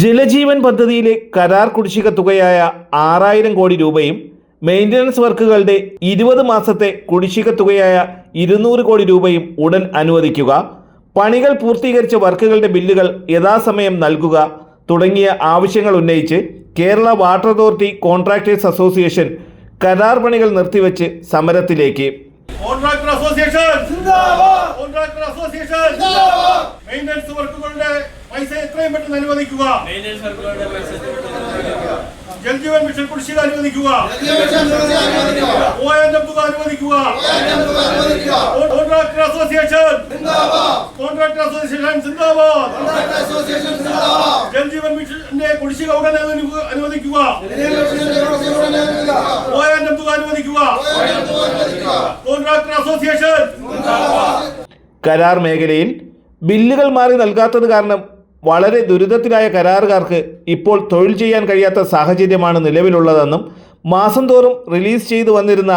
ജലജീവൻ പദ്ധതിയിലെ കരാർ കുടിശ്ശിക തുകയായ ആറായിരം കോടി രൂപയും മെയിന്റനൻസ് വർക്കുകളുടെ ഇരുപത് മാസത്തെ കുടിശ്ശിക തുകയായ ഇരുന്നൂറ് കോടി രൂപയും ഉടൻ അനുവദിക്കുക. പണികൾ പൂർത്തീകരിച്ച വർക്കുകളുടെ ബില്ലുകൾ യഥാസമയം നൽകുക തുടങ്ങിയ ആവശ്യങ്ങൾ ഉന്നയിച്ച് Kerala water authority contractors association കരാർ പണികൾ നിർത്തിവെച്ച് സമരത്തിലേക്ക്. Contractor association contractor association maintenance വർക്കുകളുടെ പൈസ എത്രയും പെട്ടെന്ന് അനുവദിക്കുക. ജൽജീവൻ മിഷൻ കുടിശ്ശിക അനുവദിക്കുക. തുക അനുവദിക്കുക. Contractor association. കോൺട്രാക്ടർ അസോസിയേഷൻ സിന്ദാബാദ്. ജൽജീവൻ മിഷന്റെ കുടിശ്ശിക ഉടനെ അനുവദിക്കുക- തുക അനുവദിക്കുക. Contractor association. കരാർ മേഖലയിൽ ബില്ലുകൾ മാറി നൽകാത്തത് കാരണം വളരെ ദുരിതത്തിലായ കരാറുകാർക്ക് ഇപ്പോൾ തൊഴിൽ ചെയ്യാൻ കഴിയാത്ത സാഹചര്യമാണ് നിലവിലുള്ളതെന്നും മാസം തോറും റിലീസ് ചെയ്തു വന്നിരുന്ന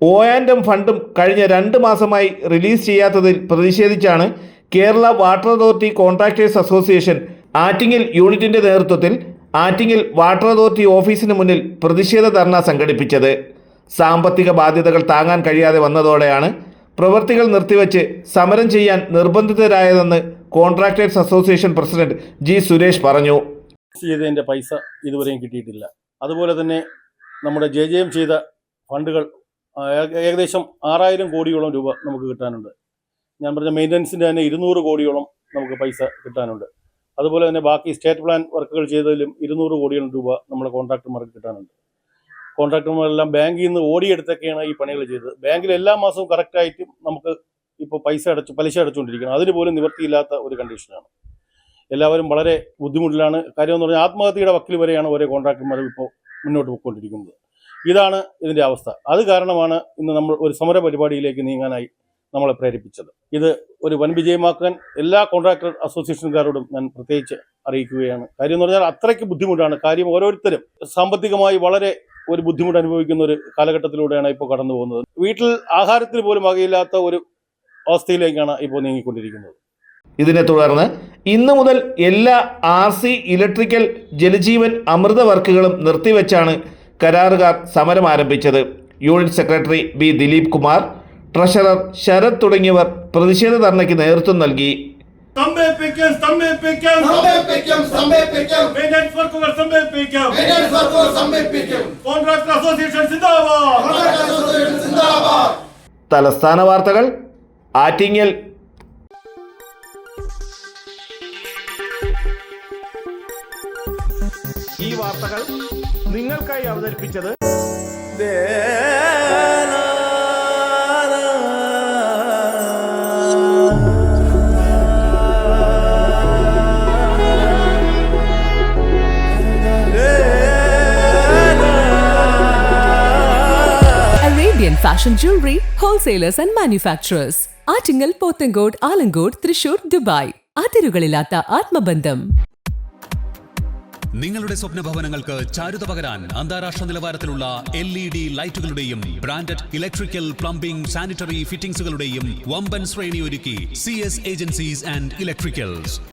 ഒ ആൻഡ് എം ഫണ്ടും കഴിഞ്ഞ രണ്ട് മാസമായി റിലീസ് ചെയ്യാത്തതിൽ പ്രതിഷേധിച്ചാണ് Kerala water authority contractors association ആറ്റിങ്ങിൽ യൂണിറ്റിന്റെ നേതൃത്വത്തിൽ ആറ്റിങ്ങിൽ വാട്ടർ അതോറിറ്റി ഓഫീസിന് മുന്നിൽ പ്രതിഷേധ ധർണ സംഘടിപ്പിച്ചത്. സാമ്പത്തിക ബാധ്യതകൾ താങ്ങാൻ കഴിയാതെ വന്നതോടെയാണ് പ്രവൃത്തികൾ നിർത്തിവെച്ച് സമരം ചെയ്യാൻ നിർബന്ധിതരായതെന്ന് contractors association president G Suresh പറഞ്ഞു. ചെയ്തതിന്റെ പൈസ ഇതുവരെയും കിട്ടിയിട്ടില്ല. അതുപോലെ തന്നെ നമ്മുടെ ജെ ജെ എം ചെയ്ത ഫണ്ടുകൾ ഏകദേശം ആറായിരം കോടിയോളം രൂപ നമുക്ക് കിട്ടാനുണ്ട്. ഞാൻ പറഞ്ഞ മെയിന്റനൻസിന്റെ തന്നെ ഇരുന്നൂറ് കോടിയോളം നമുക്ക് പൈസ കിട്ടാനുണ്ട്. അതുപോലെ തന്നെ ബാക്കി സ്റ്റേറ്റ് പ്ലാൻ വർക്കുകൾ ചെയ്തതിലും ഇരുന്നൂറ് കോടിയോളം രൂപ നമ്മുടെ കോൺട്രാക്ടർമാർക്ക് കിട്ടാനുണ്ട്. കോൺട്രാക്ടർമാരെല്ലാം ബാങ്കിൽ നിന്ന് ഓടിയെടുത്തൊക്കെയാണ് ഈ പണികൾ ചെയ്തത്. ബാങ്കിൽ എല്ലാ മാസവും കറക്റ്റായിട്ടും നമുക്ക് ഇപ്പോൾ പൈസ അടച്ചു പലിശ അടച്ചുകൊണ്ടിരിക്കുന്നത് അതിന് പോലും നിവൃത്തിയില്ലാത്ത ഒരു കണ്ടീഷനാണ് എല്ലാവരും വളരെ ബുദ്ധിമുട്ടിലാണ്. കാര്യം എന്ന് പറഞ്ഞാൽ ആത്മഹത്യയുടെ വക്കിൽ വരെയാണ് ഓരോ കോൺട്രാക്ടർമാരും ഇപ്പോൾ മുന്നോട്ട് പോയിക്കൊണ്ടിരിക്കുന്നത്. ഇതാണ് ഇതിന്റെ അവസ്ഥ. അത് കാരണമാണ് ഇന്ന് നമ്മൾ ഒരു സമര പരിപാടിയിലേക്ക് നീങ്ങാനായി നമ്മളെ പ്രേരിപ്പിച്ചത്. ഇത് ഒരു വൻ വിജയമാക്കാൻ എല്ലാ കോൺട്രാക്ടർ അസോസിയേഷൻകാരോടും ഞാൻ പ്രത്യേകിച്ച് അറിയിക്കുകയാണ്. കാര്യം എന്ന് പറഞ്ഞാൽ അത്രയ്ക്ക് ബുദ്ധിമുട്ടാണ്. കാര്യം ഓരോരുത്തരും സാമ്പത്തികമായി വളരെ ഒരു ബുദ്ധിമുട്ട് അനുഭവിക്കുന്ന ഒരു കാലഘട്ടത്തിലൂടെയാണ് ഇപ്പോൾ കടന്നു പോകുന്നത് വീട്ടിൽ ആഹാരത്തിന് പോലും വകയില്ലാത്ത ഒരു അവസ്ഥയിലേക്കാണ് ഇപ്പോൾ നീങ്ങിക്കൊണ്ടിരിക്കുന്നത്. ഇതിനെ തുടർന്ന് ഇന്ന് മുതൽ എല്ലാ R C electrical Jaljeevan Amrut വർക്കുകളും നിർത്തിവെച്ചാണ് കരാറുകാർ സമരം ആരംഭിച്ചത്. Unit secretary B Dileep Kumar treasurer Sarath തുടങ്ങിയവർ പ്രതിഷേധ ധർണയ്ക്ക് നേതൃത്വം നൽകി. സ്തംഭിപ്പിക്കും സ്തംഭിപ്പിക്കും സംഭവിപ്പിക്കും സംഭവിപ്പിക്കും മെയിന്റനൻസ് വർക്കുകൾ സ്തംഭിപ്പിക്കും മെയിന്റനൻസ് വർക്കുകൾ സംഭവിപ്പിക്കും കോൺട്രാക്ടർ അസോസിയേഷൻ സിന്ദാബാദ്. കോൺട്രാക്ടർ അസോസിയേഷൻ സിന്ദാബാദ്. തലസ്ഥാന വാർത്തകൾ ആറ്റിങ്ങൽ ഈ വാർത്തകൾ നിങ്ങൾക്കായി അവതരിപ്പിച്ചത് Arabian Fashion Jewelry Wholesalers and Manufacturers. Attingal Pothencode Alamcode Thrissur Dubai. അതിരുകളില്ലാത്ത ആത്മബന്ധം. നിങ്ങളുടെ സ്വപ്ന ഭവനങ്ങൾക്ക് ചാരുത പകരാൻ അന്താരാഷ്ട്ര നിലവാരത്തിലുള്ള എൽ ഇ ഡി ലൈറ്റുകളുടെയും ബ്രാൻഡഡ് ഇലക്ട്രിക്കൽ പ്ലംബിംഗ് സാനിറ്ററി ഫിറ്റിംഗ്സുകളുടെയും വമ്പൻ ശ്രേണി ഒരുക്കി C S agencies and electricals.